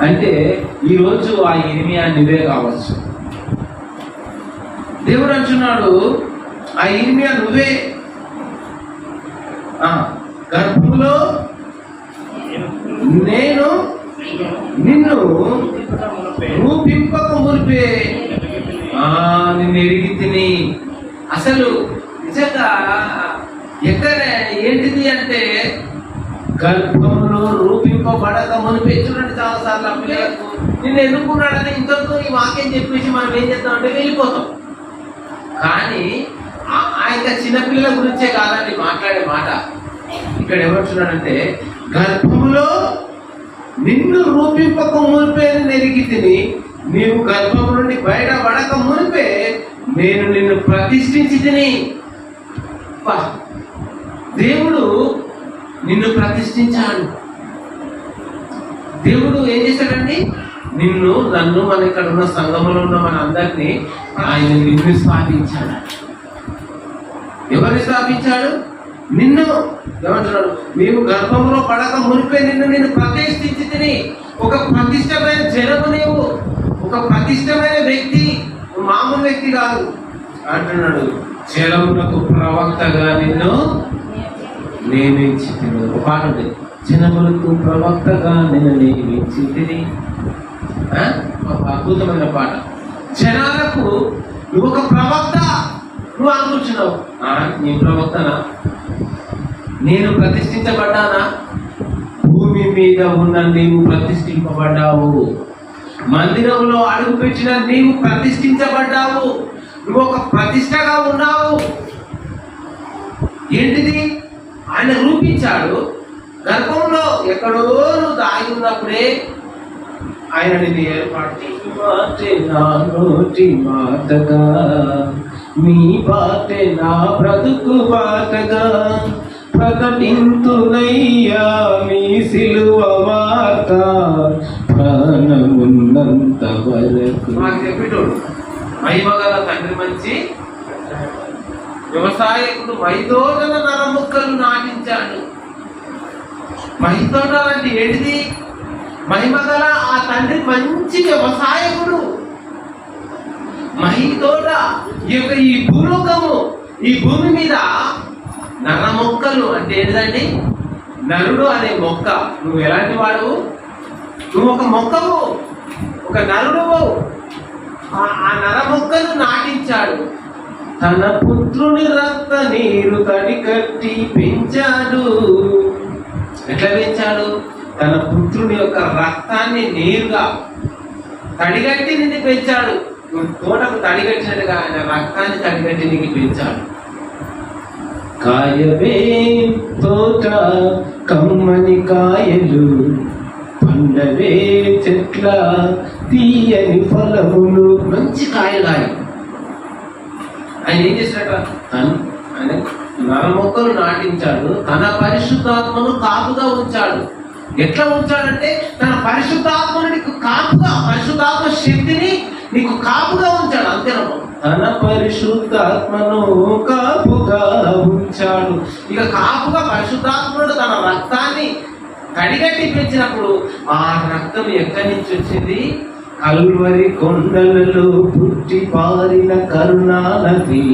అంటే ఈరోజు ఆ ఇర్మియా నువ్వే కావచ్చు. దేవుడు అంటున్నాడు ఆ ఇర్మియా నువ్వే. ఆ, గర్భంలో నేను నిన్ను రూపింపక మునిపే. ఆ, నిన్ను ఎరిగి తిని. అసలు నిజంగా ఎక్కడ ఏంటిది అంటే గర్భంలో రూపింపబడక మునిపే చూడండి చాలాసార్లు ఆ పిల్లలకు నిన్ను ఎన్నుకున్నాడని ఇంతకు ఈ వాక్యం చెప్పేసి మనం ఏం చేస్తాం అంటే వెళ్ళిపోతాం. కానీ ఆ- చిన్నపిల్లల గురించే కాదండి మాట్లాడే మాట. ఇక్కడ ఏమంటున్నాడంటే గర్భంలో నిన్ను రూపింపక మునిపే నెరిగి తిని నీవు గర్భం నుండి బయట పడక మునిపే నేను నిన్ను ప్రతిష్ఠించి తిని. దేవుడు నిన్ను ప్రతిష్ఠించాడు దేవుడు ఏం చేశాడండి? నిన్ను నన్ను మన ఇక్కడ ఉన్న సంఘంలో ఉన్న మన అందరినీ ఆయన నిన్ను స్థాపించాడు. ఎవరిని స్థాపించాడు? నిన్ను. ఏమంటున్నాడు? మేము గర్భంలో పడక మునిపే నిన్ను నేను ప్రతిష్ఠించి తిని ఒక ప్రతిష్టమైన జనము నీవు. ఒక ప్రతిష్టమైన వ్యక్తి. మామూలు వ్యక్తి కాదు. అంటున్నాడు. జలమునకు ప్రవక్తగా నిన్ను నేను తిని ఒక పాట ఉంది. జనములకు ప్రవక్తగా నేను నియమించి తిని ఒక అద్భుతమైన పాట. జనాలకు నువ్వు ఒక ప్రవక్త నువ్వు అనుకుంటున్నావు. నీ ప్రవక్తనా? నేను ప్రతిష్ఠించబడ్డానా? భూమి మీద ఉన్న నీవు ప్రతిష్ఠింపబడ్డావు. మందిరంలో అడుగు పెట్టిన నీవు ప్రతిష్ఠించబడ్డావు. నువ్వు ఒక ప్రతిష్టగా ఉన్నావు. ఏంటిది? ఆయన రూపించాడు. గర్భంలో ఎక్కడో నువ్వు దాగి ఉన్నప్పుడే ఆయన నిన్ను ఏర్పాటు మాటగా మీ బాటే నా బ్రతుకు బాటగా ప్రకటింతునయ్యా మీ సిలువ వార్త ప్రాణమున్నంత వరకు. మాకు చెప్పేటోడు మహిమగల తండ్రి మంచి వ్యవసాయకుడు మైతోటల నరముక్కలు నాటించాడు. మహితోట అంటే ఏంటిది? మహిమగల ఆ తండ్రి మంచి వ్యవసాయకుడు. మహితోట ఈ యొక్క ఈ భూలోకము ఈ భూమి మీద నర మొక్కలు అంటే ఏంటండి నరుడు అనే మొక్క. నువ్వు ఎలాంటి వాడు? నువ్వు ఒక మొక్కవు. ఒక నరుడువు. ఆ- ఆ నర మొక్కను నాటించాడు. తన పుత్రుని రక్త నీరు తడి కట్టి పెంచాడు. ఎట్లా పెంచాడు? తన పుత్రుని యొక్క రక్తాన్ని నేరుగా తడిగట్టి నిన్ను పెంచాడు. తోటకు తడిగట్టినట్టుగా ఆయన రక్తాన్ని తడిగట్టి నీకు పెంచాడు. కాయవే తోట కమ్మని కాయలు పండవే చెట్ల తీయని ఫలములు మంచి కాయలాయి ఆయన ఏం చేసినట్ట తను ఆయన నర మొక్కలు నాటించాడు. తన పరిశుద్ధాత్మను కాపుగా ఉంచాడు. ఎట్లా ఉంచాడంటే తన పరిశుద్ధాత్మను నీకు కాపుగా పరిశుద్ధాత్మ శక్తిని నీకు కాపుగా ఉంచాడు. అంతేనమ్మా తన పరిశుద్ధాత్మను కాపుగా ఉంచాడు. ఇక కాపుగా పరిశుద్ధాత్ముడు తన రక్తాన్ని కడిగట్టి పెంచినప్పుడు ఆ రక్తం ఎక్కడి నుంచి వచ్చింది? కల్వరి కొండలలో పుట్టి పారిన కరుణానది.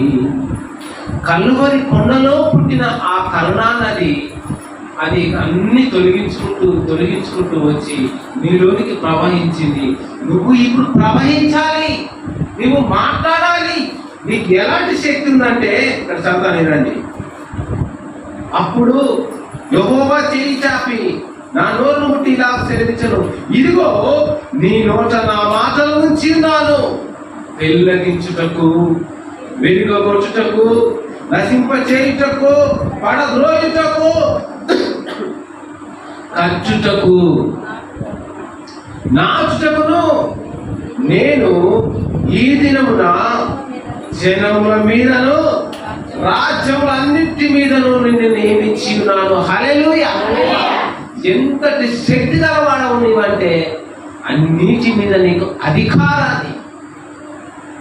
కల్వరి కొండలో పుట్టిన ఆ కరుణానది అది అన్ని తొలగించుకుంటూ తొలగించుకుంటూ వచ్చి నీలోనికి ప్రవహించింది. నువ్వు ఇప్పుడు ప్రవహించాలి నువ్వు మాట్లాడాలి నీకు ఎలాంటి శక్తి ఉందంటే ఇక్కడ చదువుతాను అప్పుడు యహోవా చేయి చాపి నా నోరు ముట్టి ఇలా సెలవించను ఇదిగో నీ నోట నా మాటలు ఉంచి ఉన్నాను పెళ్ళగించుటకు వెలుగొచ్చుటకు నశింప చేయుటకు పడద్రోయుటకు ఖర్చుటకు నాచుటకును నేను ఈ దినమున జనముల మీదను రాజ్యములన్నిటి మీదను నిన్ను నియమించి ఉన్నాను హరే ఎంతటి శక్తి గలవాడవు నీవంటే అన్నిటి మీద నీకు అధికారాన్ని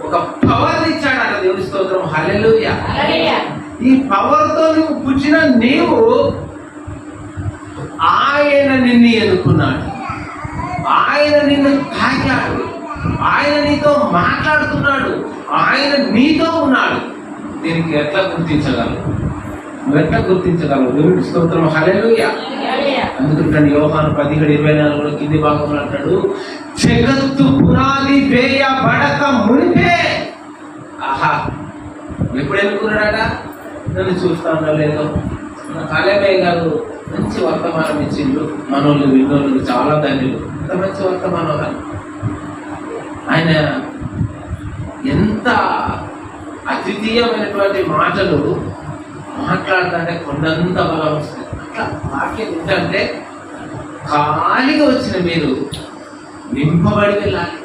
ఒక పవర్ ఇచ్చాడట దేవుని స్తోత్రం. హల్లెలూయా. ఈ పవర్తో నువ్వు పుట్టిన నీవు ఆయన నిన్ను ఎన్నుకున్నాడు. ఆయన నిన్ను తాకాడు. ఆయన నీతో మాట్లాడుతున్నాడు. ఆయన నీతో ఉన్నాడు. దీనికి ఎట్లా గుర్తించగలరు నువ్వు ఎట్లా గుర్తించగలవు దేవుడి స్తోత్రం. హల్లెలూయా. అందుకంటే యోహాను పదిహేడు ఇరవై నాలుగులో కింది భాగంలో అంటాడు జగత్తు పునాది వేయబడక మునిపే. ఆహా ఎప్పుడు ఎన్నుకున్నాడట? నన్ను చూస్తానో లేదో మన కాలేమయ్య గారు మంచి వర్తమానం ఇచ్చిండు. మనోళ్ళు విన్నోళ్ళు చాలా ధన్యులు. అంత మంచి వర్తమానం ఆయన ఎంత అద్వితీయమైనటువంటి మాటలు మాట్లాడుతుంటే కొండంత బలం వస్తుంది. వాక్యం ఏంటంటే ఖాళీగా వచ్చిన మీరు నింపబడి వెళ్ళాలి.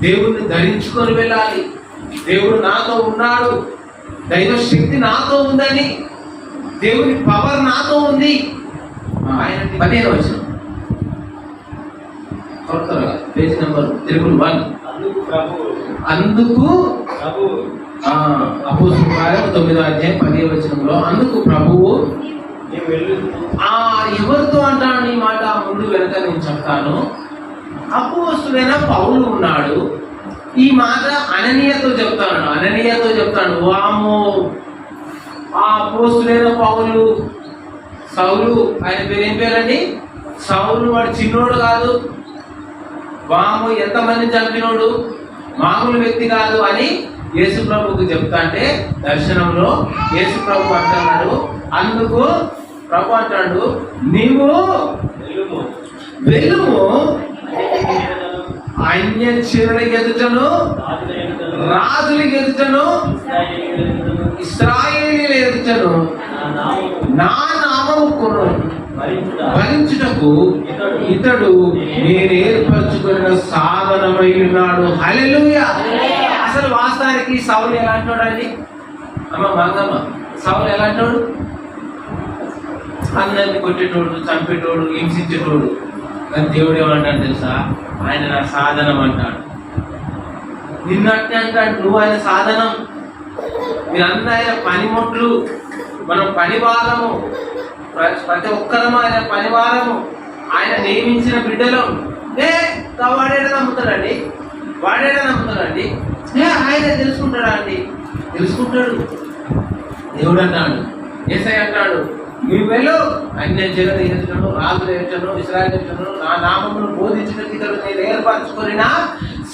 దేవుణ్ణి ధరించుకొని వెళ్ళాలి. దేవుడు నాతో ఉన్నాడు. దైవ శక్తి నాతో ఉందని దేవుని పవర్ నాతో ఉంది. ఆయన పదిహేను వచ్చిన పేజ్ నెంబర్ త్రిపుల్ వన్. అందుకు ప్రభువు అందుకు ప్రభువు అపోజిట్ తొమ్మిదో అధ్యాయం పదిహే వచనంలో అందుకు ప్రభువు నీవు వెళ్ళు ఆ ఎవరితో అంటాను ఈ మాట? ముందు వెనక నేను చెప్తాను. అపోస్తుడైన పౌలు ఉన్నాడు. ఈ మాట అననీయతో చెప్తాను అననీయతో చెప్తాను వామో ఆ అపోస్తుడైన పౌలు సౌలు ఆయన పేరు ఏం పేరండి? సౌలు వాడు చిన్నోడు కాదు. వాము ఎంతమంది చంపినోడు? మామూలు వ్యక్తి కాదు అని యేసు ప్రభుకు చెప్తా అంటే దర్శనంలో యేసు ప్రభు అంటున్నాడు అందుకు ప్రభు అంటాడు నీవు వెళ్ళుము. వెలుము అన్య చిరుల ఎదుటను రాజుల ఎదుటను, ఎదుటను ఇస్రాయేలీల ఎదుటను నా నామము కొను. భరించుటకు ఇతడు నేనేర్పరచుకున్న సాధనమై ఉన్నాడు. అసలు వాస్తవానికి సౌలు ఎలాంటోడండి అమ్మ మంగమ్మ సౌలు ఎలాంటోడు అందరిని కొట్టేటోడు చంపేటోడు హింసించేటోడు. కానీ దేవుడు ఏమంటాడు తెలుసా? ఆయన నా సాధనం అంటాడు. నిన్నట్టే అంటాడు నువ్వు ఆయన సాధనం. మీరందరూ ఆయన పనిముట్లు మనం పనివారము. ప్రతి ఒక్కరము ఆయన పనివారము. ఆయన నియమించిన బిడ్డలు. ఏ తా వాడేడా నమ్ముతాడండి వాడేడా నమ్ముతాడండి ఆయన తెలుసుకుంటాడా అండి? తెలుసుకుంటాడు. దేవుడు అన్నాడు ఏసై అన్నాడు నువ్వు వెళ్ళు అన్య జగన్ ఎదుటను రాజులు ఎదుటను ఇస్రాయల్ నా నామమును బోధించిన ఇతడు నేను ఏర్పరచుకొని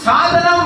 సాధనం